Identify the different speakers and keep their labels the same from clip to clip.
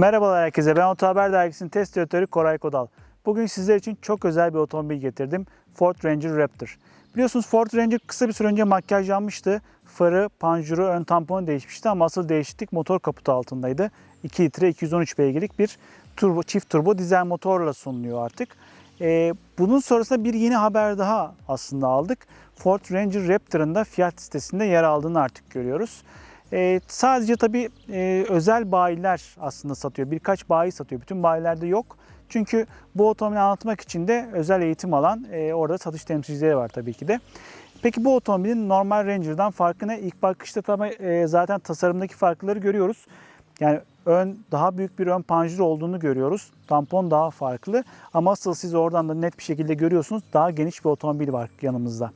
Speaker 1: Merhabalar herkese. Ben Oto Haber Dergisi'nin test editörü Koray Kodal. Bugün sizler için çok özel bir otomobil getirdim. Ford Ranger Raptor. Biliyorsunuz Ford Ranger kısa bir süre önce makyajlanmıştı. Farı, panjuru, ön tamponu değişmişti ama asıl değişiklik motor kaputu altındaydı. 2 litre 213 beygirlik bir turbo, çift turbo dizel motorla sunuluyor artık. Ee, bunun sonrasında bir yeni haber daha aslında aldık. Ford Ranger Raptor'ın da fiyat listesinde yer aldığını artık görüyoruz. Ee, sadece tabii e, özel bayiler aslında satıyor. Birkaç bayi satıyor. Bütün bayilerde yok. Çünkü bu otomobili anlatmak için de özel eğitim alan e, orada satış temsilcileri var tabii ki de. Peki bu otomobilin normal Ranger'dan farkı ne? İlk bakışta tabii e, zaten tasarımdaki farkları görüyoruz. Yani ön daha büyük bir ön panjur olduğunu görüyoruz. Tampon daha farklı ama asıl siz oradan da net bir şekilde görüyorsunuz. Daha geniş bir otomobil var yanımızda.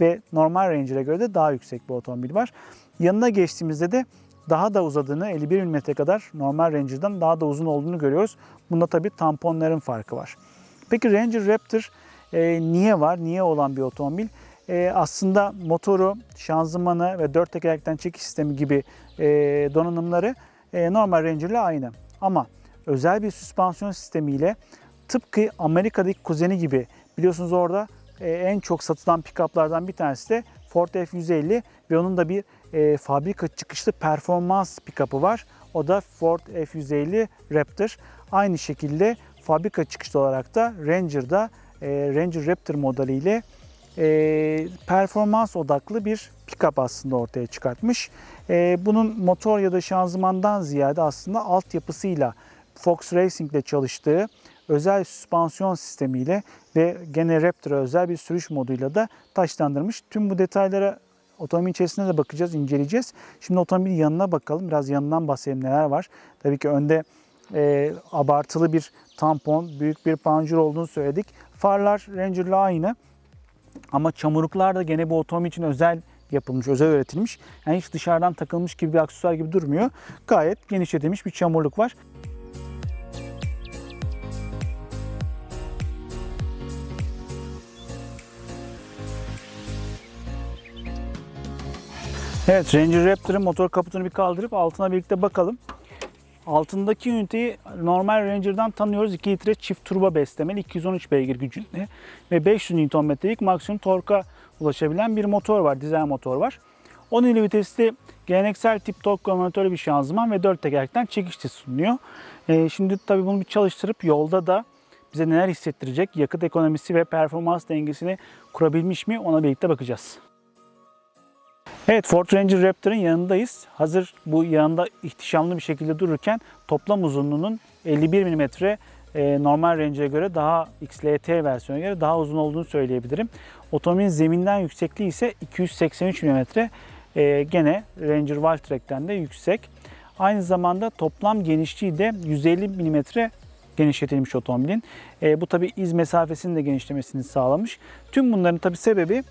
Speaker 1: Ve normal Ranger'e göre de daha yüksek bir otomobil var. Yanına geçtiğimizde de daha da uzadığını 51 mm kadar normal Ranger'dan daha da uzun olduğunu görüyoruz. Bunda tabii tamponların farkı var. Peki Ranger Raptor e, niye var? Niye olan bir otomobil? E, aslında motoru, şanzımanı ve dört tekerlekten çekiş sistemi gibi e, donanımları e, normal Ranger ile aynı. Ama özel bir süspansiyon sistemiyle tıpkı Amerika'daki kuzeni gibi biliyorsunuz orada e, en çok satılan pick-up'lardan bir tanesi de Ford F-150 ve onun da bir e, fabrika çıkışlı performans pick-up'ı var. O da Ford F-150 Raptor. Aynı şekilde fabrika çıkışlı olarak da Ranger'da e, Ranger Raptor modeliyle e, performans odaklı bir pick-up aslında ortaya çıkartmış. E, bunun motor ya da şanzımandan ziyade aslında altyapısıyla Fox Racing ile çalıştığı özel süspansiyon sistemiyle ve gene Raptor'a özel bir sürüş moduyla da taşlandırmış. Tüm bu detaylara otomobil içerisinde de bakacağız, inceleyeceğiz. Şimdi otomobilin yanına bakalım. Biraz yanından bahsedelim neler var. Tabii ki önde e, abartılı bir tampon, büyük bir panjur olduğunu söyledik. Farlar Ranger'la aynı. Ama çamurluklar da gene bu otomobil için özel yapılmış, özel üretilmiş. Yani hiç dışarıdan takılmış gibi bir aksesuar gibi durmuyor. Gayet genişletilmiş bir çamurluk var. Evet Ranger Raptor'ın motor kaputunu bir kaldırıp altına birlikte bakalım. Altındaki üniteyi normal Ranger'dan tanıyoruz. 2 litre çift turbo beslemeli 213 beygir gücünde ve 500 Nm'lik maksimum torka ulaşabilen bir motor var, dizel motor var. 10 ileri vitesli geleneksel tip tork konvertörlü bir şanzıman ve 4 tekerlekten çekişli sunuyor. Ee, şimdi tabii bunu bir çalıştırıp yolda da bize neler hissettirecek, yakıt ekonomisi ve performans dengesini kurabilmiş mi ona birlikte bakacağız. Evet Ford Ranger Raptor'ın yanındayız. Hazır bu yanında ihtişamlı bir şekilde dururken toplam uzunluğunun 51 mm e, normal Ranger'e göre daha XLT versiyona göre daha uzun olduğunu söyleyebilirim. Otomobilin zeminden yüksekliği ise 283 mm. E, gene Ranger Valtrek'ten de yüksek. Aynı zamanda toplam genişliği de 150 mm genişletilmiş otomobilin. E, bu tabi iz mesafesinin de genişlemesini sağlamış. Tüm bunların tabi sebebi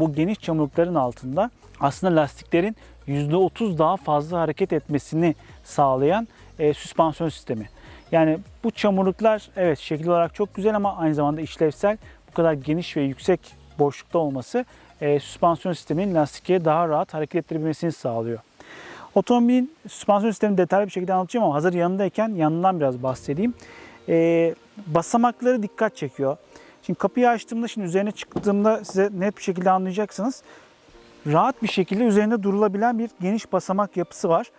Speaker 1: bu geniş çamurlukların altında aslında lastiklerin %30 daha fazla hareket etmesini sağlayan e, süspansiyon sistemi. Yani bu çamurluklar evet şekil olarak çok güzel ama aynı zamanda işlevsel. Bu kadar geniş ve yüksek boşlukta olması e, süspansiyon sisteminin lastikleri daha rahat hareket ettirebilmesini sağlıyor. Otomobilin süspansiyon sistemini detaylı bir şekilde anlatacağım ama hazır yanındayken yanından biraz bahsedeyim. E, basamakları dikkat çekiyor. Şimdi kapıyı açtığımda, şimdi üzerine çıktığımda size net bir şekilde anlayacaksınız. Rahat bir şekilde üzerinde durulabilen bir geniş basamak yapısı var.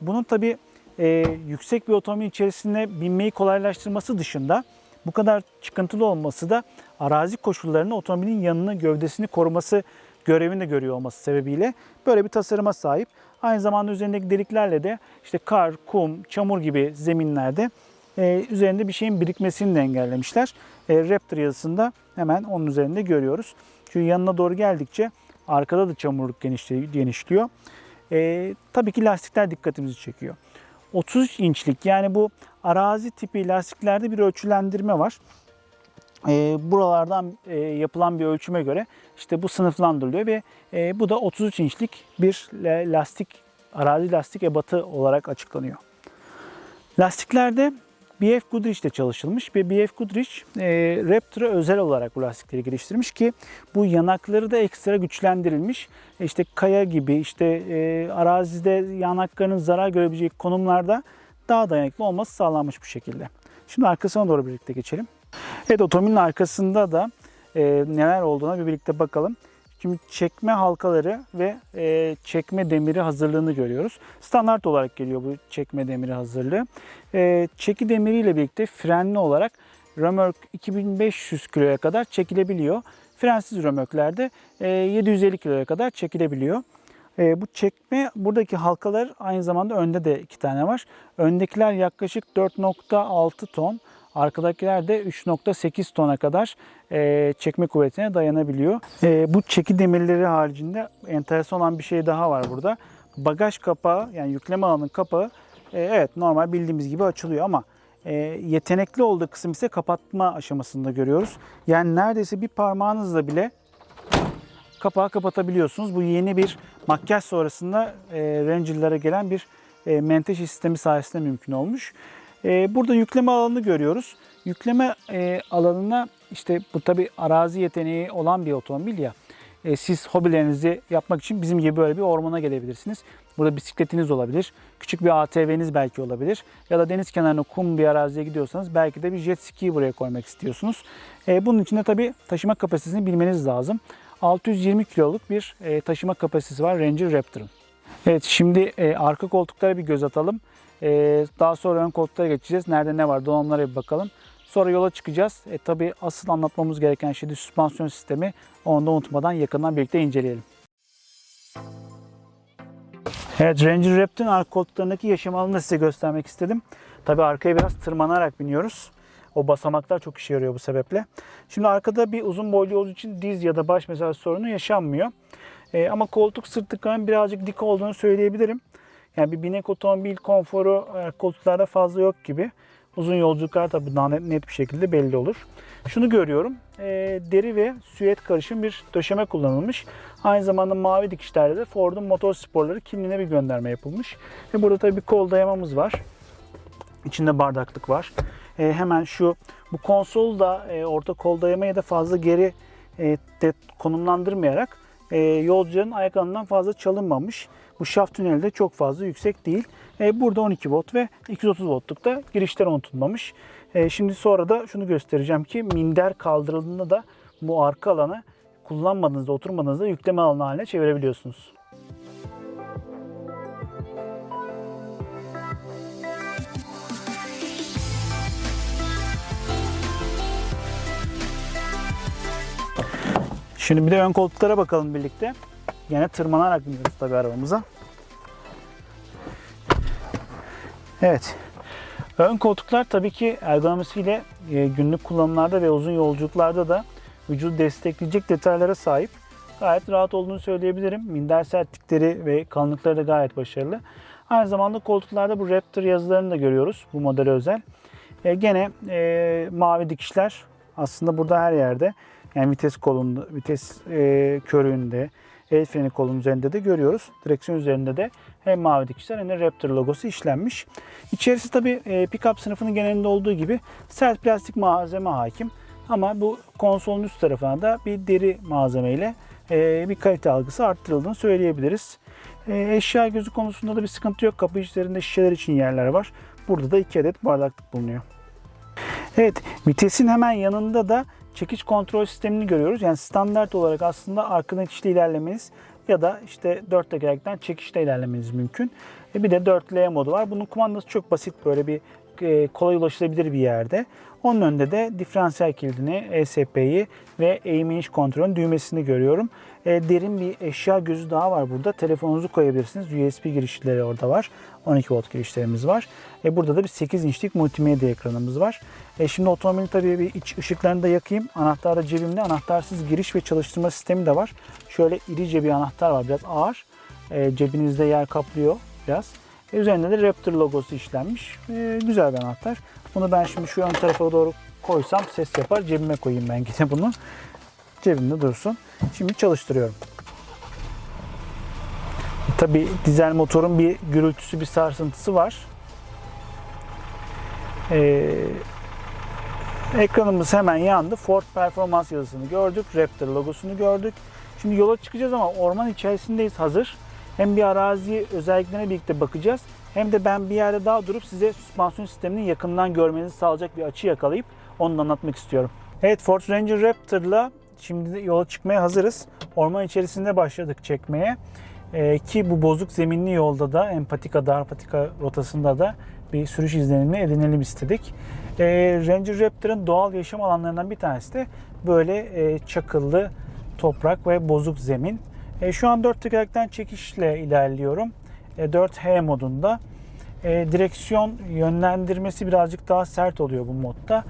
Speaker 1: Bunun tabi e, yüksek bir otomobil içerisinde binmeyi kolaylaştırması dışında bu kadar çıkıntılı olması da arazi koşullarında otomobilin yanını, gövdesini koruması görevini de görüyor olması sebebiyle böyle bir tasarıma sahip. Aynı zamanda üzerindeki deliklerle de işte kar, kum, çamur gibi zeminlerde e, üzerinde bir şeyin birikmesini de engellemişler. E, Raptor yazısında hemen onun üzerinde görüyoruz. Çünkü yanına doğru geldikçe arkada da çamurluk genişliyor. E, tabii ki lastikler dikkatimizi çekiyor. 33 inçlik yani bu arazi tipi lastiklerde bir ölçülendirme var. E, buralardan e, yapılan bir ölçüme göre işte bu sınıflandırılıyor ve e, bu da 33 inçlik bir lastik arazi lastik ebatı olarak açıklanıyor. Lastiklerde BF Goodrich ile çalışılmış ve BF Goodrich e, Raptor'a özel olarak bu lastikleri geliştirmiş ki bu yanakları da ekstra güçlendirilmiş. E, İşte kaya gibi işte e, arazide yanaklarının zarar görebileceği konumlarda daha dayanıklı olması sağlanmış bu şekilde. Şimdi arkasına doğru birlikte geçelim. Evet otomobilin arkasında da e, neler olduğuna bir birlikte bakalım. Şimdi çekme halkaları ve e, çekme demiri hazırlığını görüyoruz. Standart olarak geliyor bu çekme demiri hazırlığı. E, çeki demiriyle birlikte frenli olarak römork 2500 kiloya kadar çekilebiliyor. Frensiz römorklerde e, 750 kiloya kadar çekilebiliyor. E, bu çekme buradaki halkalar aynı zamanda önde de iki tane var. Öndekiler yaklaşık 4.6 ton. Arkadakiler de 3.8 tona kadar e, çekme kuvvetine dayanabiliyor. E, bu çeki demirleri haricinde enteresan olan bir şey daha var burada. Bagaj kapağı yani yükleme alanının kapağı e, evet normal bildiğimiz gibi açılıyor ama e, yetenekli olduğu kısım ise kapatma aşamasında görüyoruz. Yani neredeyse bir parmağınızla bile kapağı kapatabiliyorsunuz. Bu yeni bir makyaj sonrasında e, Ranger'lara gelen bir e, menteşe sistemi sayesinde mümkün olmuş. E, burada yükleme alanını görüyoruz. Yükleme e, alanına işte bu tabi arazi yeteneği olan bir otomobil ya. E, siz hobilerinizi yapmak için bizim gibi böyle bir ormana gelebilirsiniz. Burada bisikletiniz olabilir. Küçük bir ATV'niz belki olabilir. Ya da deniz kenarına kum bir araziye gidiyorsanız belki de bir jet ski'yi buraya koymak istiyorsunuz. E, bunun için de tabi taşıma kapasitesini bilmeniz lazım. 620 kiloluk bir taşıma kapasitesi var Ranger Raptor'ın. Evet şimdi arka koltuklara bir göz atalım. E, daha sonra ön koltuklara geçeceğiz. Nerede ne var donanımlara bir bakalım. Sonra yola çıkacağız. E, tabii asıl anlatmamız gereken şey de süspansiyon sistemi. Onu da unutmadan yakından birlikte inceleyelim. Evet Ranger Raptor'ın arka koltuklarındaki yaşam alanını size göstermek istedim. Tabii arkaya biraz tırmanarak biniyoruz. O basamaklar çok işe yarıyor bu sebeple. Şimdi arkada bir uzun boylu olduğu için diz ya da baş mesafesi sorunu yaşanmıyor. Ee, ama koltuk sırt tıkanın birazcık dik olduğunu söyleyebilirim. Yani bir binek otomobil konforu e, koltuklarda fazla yok gibi. Uzun yolculuklar tabii daha net, bir şekilde belli olur. Şunu görüyorum. e, deri ve süet karışım bir döşeme kullanılmış. Aynı zamanda mavi dikişlerde de Ford'un motorsporları kimliğine bir gönderme yapılmış. Ve burada tabii bir kol dayamamız var. İçinde bardaklık var. E, hemen şu bu konsolu da e, orta kol dayamaya da fazla geri e, de konumlandırmayarak e, yolcuların ayak alanından fazla çalınmamış. Bu şaft tüneli de çok fazla yüksek değil. E, burada 12 volt ve 230 voltluk da girişler unutulmamış. E, şimdi sonra da şunu göstereceğim ki minder kaldırıldığında da bu arka alanı kullanmadığınızda, oturmadığınızda yükleme alanı haline çevirebiliyorsunuz. Şimdi bir de ön koltuklara bakalım birlikte. Yine tırmanarak biniyoruz tabii arabamıza. Evet. Ön koltuklar tabii ki ergonomisiyle e, günlük kullanımlarda ve uzun yolculuklarda da vücudu destekleyecek detaylara sahip. Gayet rahat olduğunu söyleyebilirim. Minder sertlikleri ve kalınlıkları da gayet başarılı. Aynı zamanda koltuklarda bu Raptor yazılarını da görüyoruz bu modele özel. E, gene e, mavi dikişler aslında burada her yerde. Yani vites kolunda, vites e, körüğünde, el freni kolun üzerinde de görüyoruz. Direksiyon üzerinde de hem mavi dikişler hem de Raptor logosu işlenmiş. İçerisi tabi e, pickup sınıfının genelinde olduğu gibi sert plastik malzeme hakim. Ama bu konsolun üst tarafına da bir deri malzemeyle e, bir kalite algısı arttırıldığını söyleyebiliriz. E, eşya gözü konusunda da bir sıkıntı yok. Kapı içlerinde şişeler için yerler var. Burada da iki adet bardaklık bulunuyor. Evet, vitesin hemen yanında da çekiç kontrol sistemini görüyoruz. Yani standart olarak aslında arkadan itişli ilerlemeniz ya da işte 4 tekerlekten çekişle ilerlemeniz mümkün. E bir de 4L modu var. Bunun kumandası çok basit böyle bir e, kolay ulaşılabilir bir yerde. Onun önünde de diferansiyel kilidini, ESP'yi ve eğim iniş kontrolün düğmesini görüyorum. E, derin bir eşya gözü daha var burada. Telefonunuzu koyabilirsiniz. USB girişleri orada var. 12 volt girişlerimiz var. E, burada da bir 8 inçlik multimedya ekranımız var. E, şimdi otomobilin tabii bir iç ışıklarını da yakayım. Anahtar da cebimde. Anahtarsız giriş ve çalıştırma sistemi de var. Şöyle irice bir anahtar var. Biraz ağır. E, cebinizde yer kaplıyor biraz. E, üzerinde de Raptor logosu işlenmiş. E, güzel bir anahtar. Bunu ben şimdi şu ön tarafa doğru koysam ses yapar. Cebime koyayım ben gene bunu. Cebimde dursun. Şimdi çalıştırıyorum. E, Tabii dizel motorun bir gürültüsü, bir sarsıntısı var. Ee, ekranımız hemen yandı. Ford Performans yazısını gördük. Raptor logosunu gördük. Şimdi yola çıkacağız ama orman içerisindeyiz hazır. Hem bir arazi özelliklerine birlikte bakacağız hem de ben bir yerde daha durup size süspansiyon sistemini yakından görmenizi sağlayacak bir açı yakalayıp onu da anlatmak istiyorum. Evet Ford Ranger Raptor'la şimdi yola çıkmaya hazırız. Orman içerisinde başladık çekmeye. Ee, ki bu bozuk zeminli yolda da empatika, dar patika rotasında da bir sürüş izlenimi edinelim istedik. Ee, Ranger Raptor'ın doğal yaşam alanlarından bir tanesi de böyle e, çakıllı toprak ve bozuk zemin. E, şu an 4 tekerlekten çekişle ilerliyorum. E, 4H modunda. E, direksiyon yönlendirmesi birazcık daha sert oluyor bu modda.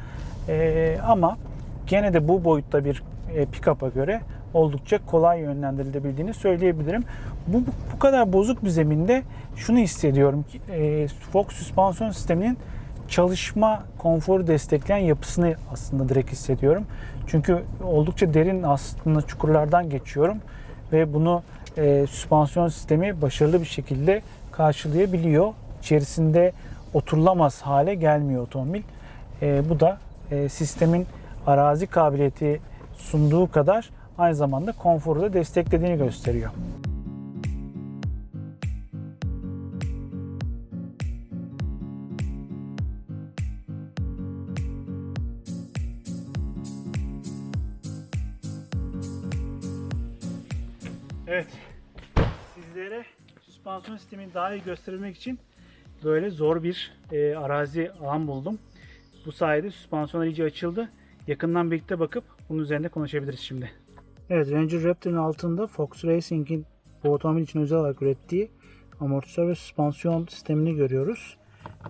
Speaker 1: E, ama gene de bu boyutta bir e, pick-up'a göre oldukça kolay yönlendirilebildiğini söyleyebilirim. Bu, bu, kadar bozuk bir zeminde şunu hissediyorum ki e, Fox süspansiyon sisteminin çalışma konforu destekleyen yapısını aslında direkt hissediyorum. Çünkü oldukça derin aslında çukurlardan geçiyorum ve bunu e, süspansiyon sistemi başarılı bir şekilde karşılayabiliyor. İçerisinde oturulamaz hale gelmiyor otomobil. E, bu da e, sistemin arazi kabiliyeti sunduğu kadar aynı zamanda konforu da desteklediğini gösteriyor. Sistemini daha iyi göstermek için böyle zor bir e, arazi alan buldum. Bu sayede süspansiyon iyice açıldı. Yakından birlikte bakıp bunun üzerinde konuşabiliriz şimdi. Evet Ranger Raptor'ın altında Fox Racing'in bu otomobil için özel olarak ürettiği amortisör ve süspansiyon sistemini görüyoruz.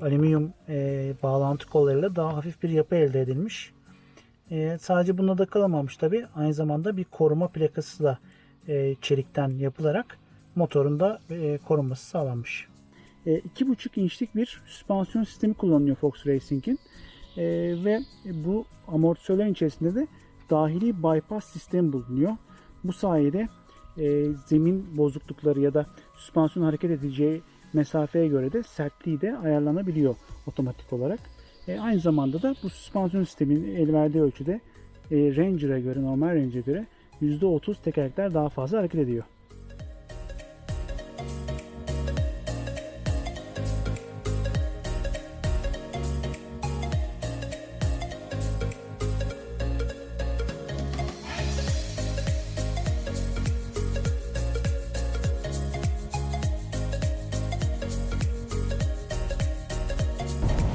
Speaker 1: Alüminyum e, bağlantı kollarıyla daha hafif bir yapı elde edilmiş. E, sadece bununla da kalamamış tabi. Aynı zamanda bir koruma plakası da e, çelikten yapılarak motorun da e, korunması sağlanmış. E, 2,5 inçlik bir süspansiyon sistemi kullanılıyor Fox Racing'in. E, ve bu amortisörlerin içerisinde de dahili bypass sistemi bulunuyor. Bu sayede e, zemin bozuklukları ya da süspansiyon hareket edeceği mesafeye göre de sertliği de ayarlanabiliyor otomatik olarak. E, aynı zamanda da bu süspansiyon sisteminin el verdiği ölçüde e, Ranger'a göre, normal Ranger'a göre %30 tekerlekler daha fazla hareket ediyor.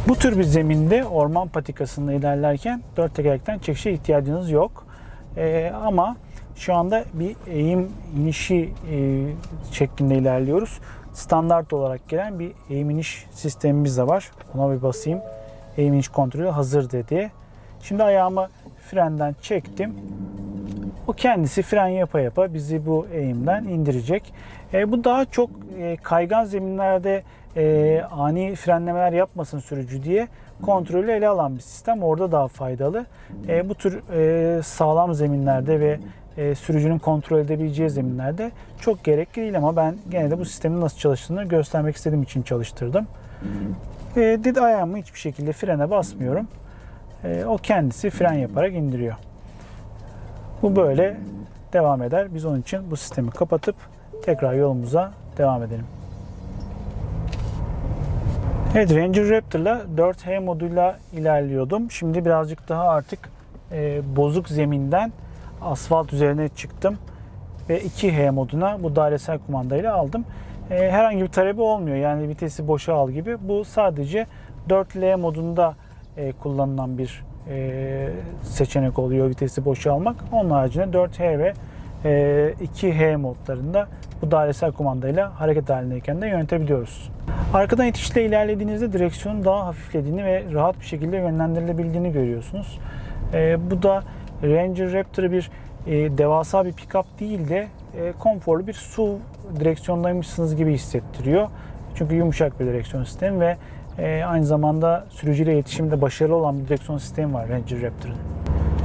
Speaker 1: Bu tür bir zeminde orman patikasında ilerlerken dört tekerlekten çekişe ihtiyacınız yok. Ee, ama şu anda bir eğim inişi e, şeklinde ilerliyoruz. Standart olarak gelen bir eğim iniş sistemimiz de var. Ona bir basayım. Eğim iniş kontrolü hazır dedi. Şimdi ayağımı frenden çektim. O kendisi fren yapa yapa bizi bu eğimden indirecek. E, bu daha çok e, kaygan zeminlerde e, ani frenlemeler yapmasın sürücü diye kontrolü ele alan bir sistem. Orada daha faydalı. E, bu tür e, sağlam zeminlerde ve e, sürücünün kontrol edebileceği zeminlerde çok gerekli değil ama ben gene de bu sistemin nasıl çalıştığını göstermek istediğim için çalıştırdım. E, dedi ayağımı hiçbir şekilde frene basmıyorum. E, o kendisi fren yaparak indiriyor. Bu böyle devam eder. Biz onun için bu sistemi kapatıp tekrar yolumuza devam edelim. Evet Ranger Raptor'la 4H moduyla ilerliyordum. Şimdi birazcık daha artık e, bozuk zeminden asfalt üzerine çıktım. Ve 2H moduna bu dairesel kumandayla aldım. E, herhangi bir talebi olmuyor. Yani vitesi boşa al gibi. Bu sadece 4L modunda e, kullanılan bir e, seçenek oluyor vitesi boşa almak. Onun haricinde 4H ve e, 2H modlarında bu dairesel kumandayla hareket halindeyken de yönetebiliyoruz. Arkadan itişle ilerlediğinizde direksiyonun daha hafiflediğini ve rahat bir şekilde yönlendirilebildiğini görüyorsunuz. E, bu da Ranger Raptor'ı bir e, devasa bir pick-up değil de e, konforlu bir SUV direksiyondaymışsınız gibi hissettiriyor. Çünkü yumuşak bir direksiyon sistemi ve e, aynı zamanda sürücüyle iletişimde başarılı olan bir direksiyon sistemi var Ranger Raptor'ın.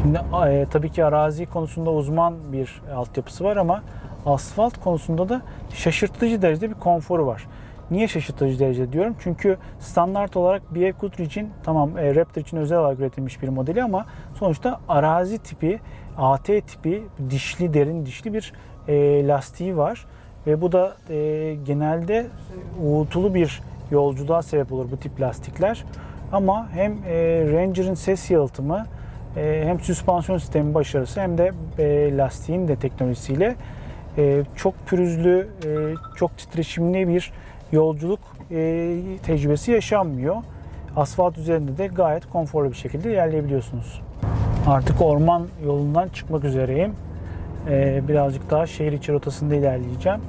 Speaker 1: Şimdi e, tabii ki arazi konusunda uzman bir altyapısı var ama asfalt konusunda da şaşırtıcı derecede bir konforu var. Niye şaşırtıcı derece diyorum? Çünkü standart olarak BF Goodrich'in tamam e, Raptor için özel olarak üretilmiş bir modeli ama sonuçta arazi tipi, AT tipi dişli, derin dişli bir e, lastiği var. Ve bu da e, genelde uğultulu bir yolculuğa sebep olur bu tip lastikler. Ama hem e, Ranger'ın ses yalıtımı e, hem süspansiyon sistemi başarısı hem de e, lastiğin de teknolojisiyle e, çok pürüzlü, e, çok titreşimli bir yolculuk e, tecrübesi yaşanmıyor. Asfalt üzerinde de gayet konforlu bir şekilde ilerleyebiliyorsunuz. Artık orman yolundan çıkmak üzereyim. E, birazcık daha şehir içi rotasında ilerleyeceğim.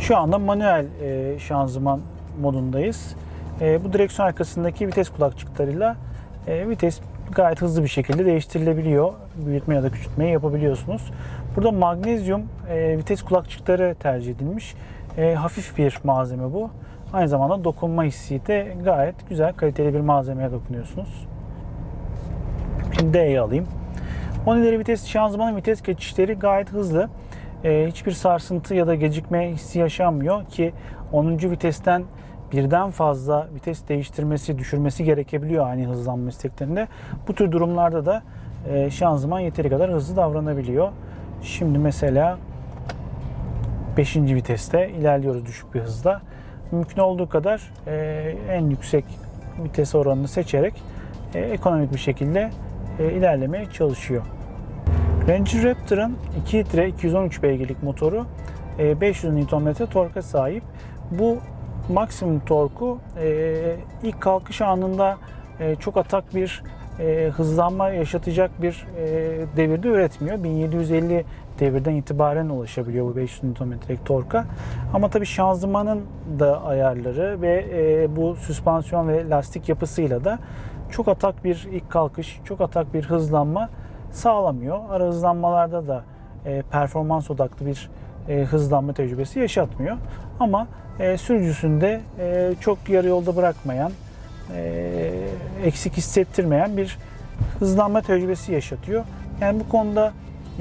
Speaker 1: Şu anda manuel e, şanzıman modundayız. E, bu direksiyon arkasındaki vites kulakçıklarıyla e, vites gayet hızlı bir şekilde değiştirilebiliyor. Büyütme ya da küçültmeyi yapabiliyorsunuz. Burada magnezyum e, vites kulakçıkları tercih edilmiş. E, hafif bir malzeme bu. Aynı zamanda dokunma hissi de gayet güzel, kaliteli bir malzemeye dokunuyorsunuz. Şimdi D'yi alayım. 10 ileri vites şanzımanın vites geçişleri gayet hızlı. E, hiçbir sarsıntı ya da gecikme hissi yaşanmıyor ki 10. vitesten birden fazla vites değiştirmesi, düşürmesi gerekebiliyor ani hızlanma isteklerinde. Bu tür durumlarda da e, şanzıman yeteri kadar hızlı davranabiliyor. Şimdi mesela 5. viteste ilerliyoruz düşük bir hızda. Mümkün olduğu kadar e, en yüksek vites oranını seçerek e, ekonomik bir şekilde e, ilerlemeye çalışıyor. Ranger Raptor'ın 2 litre 213 beygirlik motoru e, 500 Nm torka sahip. Bu maksimum torku e, ilk kalkış anında e, çok atak bir e, hızlanma yaşatacak bir e, devirde üretmiyor. 1750 devirden itibaren ulaşabiliyor bu 500 Nm'lik torka. Ama tabii şanzımanın da ayarları ve e, bu süspansiyon ve lastik yapısıyla da çok atak bir ilk kalkış, çok atak bir hızlanma sağlamıyor. Ara hızlanmalarda da e, performans odaklı bir e, hızlanma tecrübesi yaşatmıyor. Ama e, sürücüsünde e, çok yarı yolda bırakmayan, e, eksik hissettirmeyen bir hızlanma tecrübesi yaşatıyor. Yani bu konuda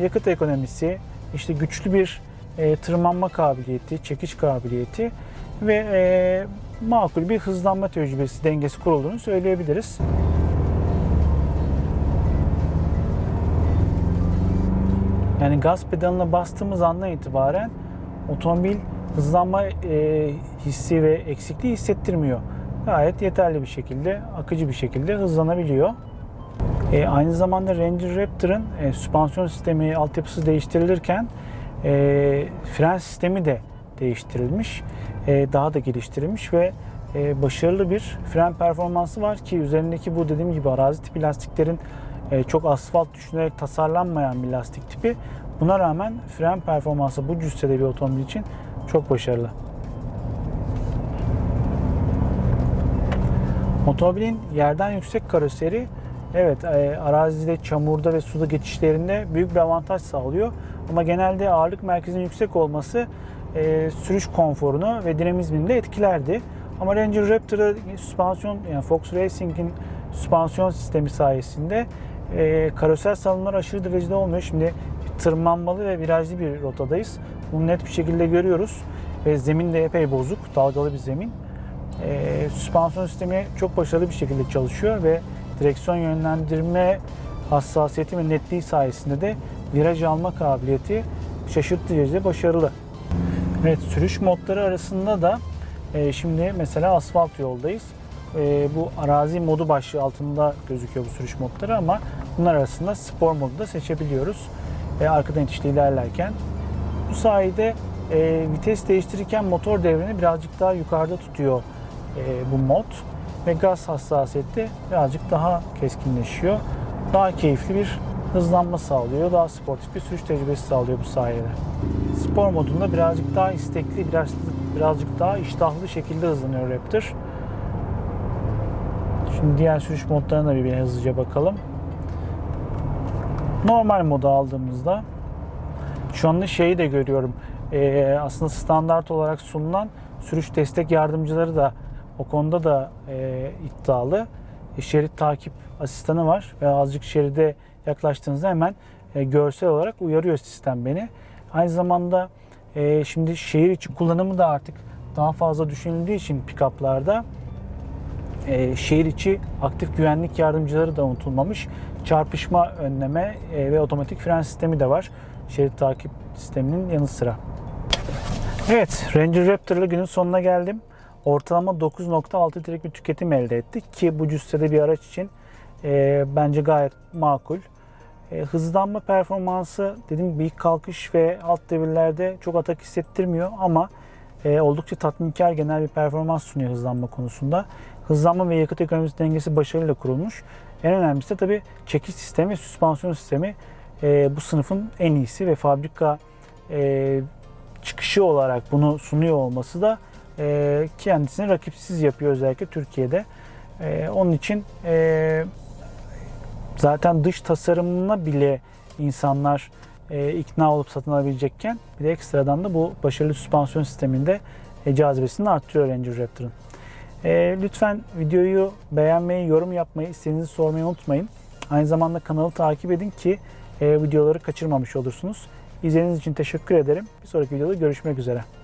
Speaker 1: yakıt ekonomisi, işte güçlü bir e, tırmanma kabiliyeti, çekiş kabiliyeti ve e, makul bir hızlanma tecrübesi dengesi kurulduğunu söyleyebiliriz. Yani gaz pedalına bastığımız andan itibaren otomobil hızlanma e, hissi ve eksikliği hissettirmiyor. Gayet yeterli bir şekilde, akıcı bir şekilde hızlanabiliyor. E, aynı zamanda Ranger Raptor'ın e, süspansiyon sistemi altyapısı değiştirilirken e, fren sistemi de değiştirilmiş. E, daha da geliştirilmiş ve e, başarılı bir fren performansı var ki üzerindeki bu dediğim gibi arazi tipi lastiklerin e, çok asfalt düşünerek tasarlanmayan bir lastik tipi. Buna rağmen fren performansı bu cüssede bir otomobil için çok başarılı. Otomobilin yerden yüksek karoseri evet e, arazide, çamurda ve suda geçişlerinde büyük bir avantaj sağlıyor. Ama genelde ağırlık merkezinin yüksek olması e, sürüş konforunu ve dinamizmini de etkilerdi. Ama Ranger Raptor'da süspansiyon yani Fox Racing'in süspansiyon sistemi sayesinde e, karoser salınımlar aşırı derecede olmuyor. Şimdi tırmanmalı ve virajlı bir rotadayız. Bunu net bir şekilde görüyoruz. Ve zemin de epey bozuk, dalgalı bir zemin. E, süspansiyon sistemi çok başarılı bir şekilde çalışıyor ve direksiyon yönlendirme hassasiyeti ve netliği sayesinde de viraj alma kabiliyeti şaşırtıcı derecede başarılı. Evet, sürüş modları arasında da e, şimdi mesela asfalt yoldayız. E, bu arazi modu başlığı altında gözüküyor bu sürüş modları ama bunlar arasında spor modu da seçebiliyoruz. E, arkadan itişli ilerlerken. Bu sayede e, vites değiştirirken motor devrini birazcık daha yukarıda tutuyor e, bu mod ve gaz hassasiyeti birazcık daha keskinleşiyor. Daha keyifli bir hızlanma sağlıyor. Daha sportif bir sürüş tecrübesi sağlıyor bu sayede. Spor modunda birazcık daha istekli, biraz, birazcık daha iştahlı şekilde hızlanıyor Raptor. Şimdi diğer sürüş modlarına da bir, bir hızlıca bakalım. Normal modu aldığımızda şu anda şeyi de görüyorum. Ee, aslında standart olarak sunulan sürüş destek yardımcıları da o konuda da e, iddialı. E, şerit takip asistanı var ve azıcık şeride yaklaştığınızda hemen e, görsel olarak uyarıyor sistem beni. Aynı zamanda e, şimdi şehir içi kullanımı da artık daha fazla düşünüldüğü için pick-up'larda e, şehir içi aktif güvenlik yardımcıları da unutulmamış. Çarpışma önleme e, ve otomatik fren sistemi de var. Şerit takip sisteminin yanı sıra. Evet, Ranger Raptor'la günün sonuna geldim. Ortalama 9.6 litrelik bir tüketim elde ettik ki bu cüssede bir araç için e, bence gayet makul. E, hızlanma performansı dediğim gibi kalkış ve alt devirlerde çok atak hissettirmiyor ama e, oldukça tatminkar genel bir performans sunuyor hızlanma konusunda. Hızlanma ve yakıt ekonomisi dengesi başarıyla kurulmuş. En önemlisi de tabii çekiş sistemi süspansiyon sistemi e, bu sınıfın en iyisi ve fabrika e, çıkışı olarak bunu sunuyor olması da e, kendisini rakipsiz yapıyor özellikle Türkiye'de. E, onun için e, zaten dış tasarımına bile insanlar e, ikna olup satın alabilecekken bir de ekstradan da bu başarılı süspansiyon sisteminde e, cazibesini arttırıyor Ranger Raptor'ın. E, lütfen videoyu beğenmeyi, yorum yapmayı, istediğinizi sormayı unutmayın. Aynı zamanda kanalı takip edin ki e, videoları kaçırmamış olursunuz. İzlediğiniz için teşekkür ederim. Bir sonraki videoda görüşmek üzere.